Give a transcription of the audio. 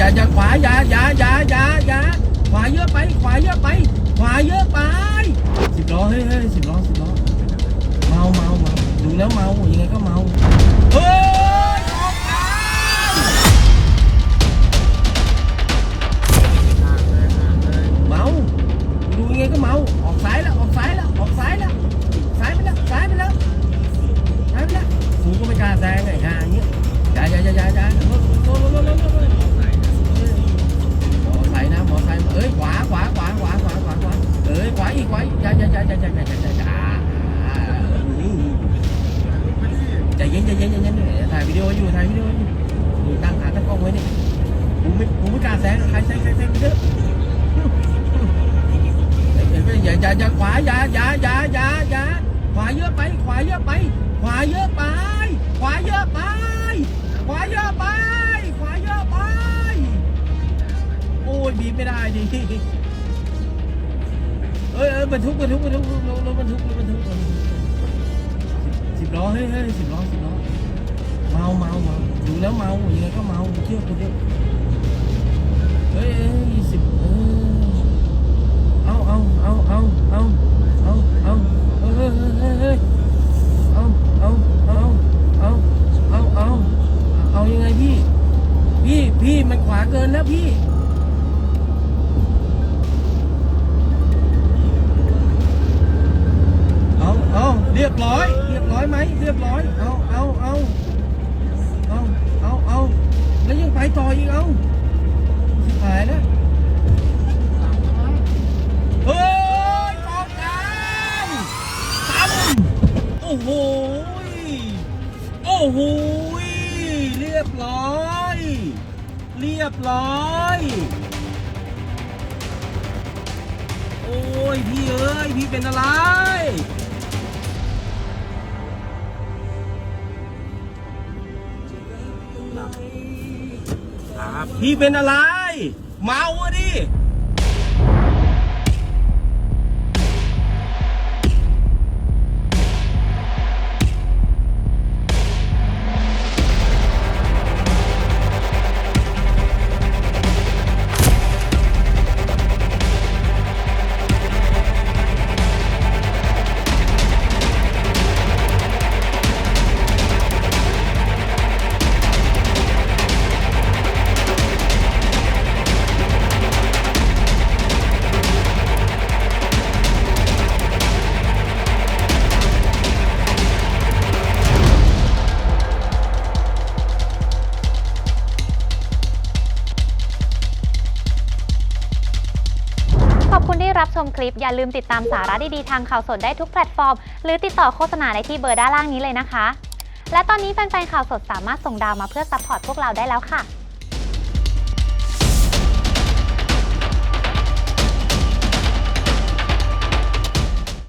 อย่าอย่าขวาอย่าอย่าอย่าอย่าอย่าขวาเยอะไป ขวาเยอะไป ขวาเยอะไปสิบล้อเฮ้ยเฮ้ยสิบล้อสิบล้อเมาเมาเมาดูแล้วเมายังไงก็เมา อ้ยขวาอีกขวาอีกอย่าอย่าอย่าอย่าอย่าอย่าอย่าอย่าอย่าใจเย็นใจเย็นใจเย็นถ่ายวิดีโออยู่ถ่ายวิดีโออยู่นี่ตั้งขาตั้งกล้องไว้นี่กูไม่กูไม่กล้าแซงใครแซงแซงแซงเยอะอย่าอย่าอย่าขวาอย่าอย่าอย่าอย่าอย่าขวาเยอะไปขวาเยอะไป ขวาเยอะไป ขวาเยอะไป ขวาเยอะไป ขวาเยอะไป โอ้ยบีบไม่ได้ดิ อ้ยเอ้ยบรรทุกบรรทุกบรรทุกรถรถบรรทุกรถบรรทุกสิบล้อเฮ้ยเฮ้ยสิบล้อสิบล้อเมาเมาเมาดูแล้วเมาอย่างไงก็เมาเชื่อกูดิเฮ้ยเฮ้ยสิบเออเอาเอาเอา ร้อยไหมเรียบร้อย เอาเอาเอาเอาเอาเอาแล้วยังไปต่ออีกเอาชิบหายแล้วเฮ้ยออกกลางตั้มโอ้โหโอ้โหเรียบร้อย เรียบร้อยโอ้ยพี่เอ้ยพี่เป็นอะไร ครับพี่เป็นอะไร เมาอะดิ คุณที่รับชมคลิปอย่าลืมติดตามสาระดีๆทางข่าวสดได้ทุกแพลตฟอร์ม หรือติดต่อโฆษณาได้ที่เบอร์ด้านล่างนี้เลยนะคะ และตอนนี้แฟนๆข่าวสดสามารถส่งดาวมาเพื่อซัพพอร์ตพวกเราได้แล้วค่ะ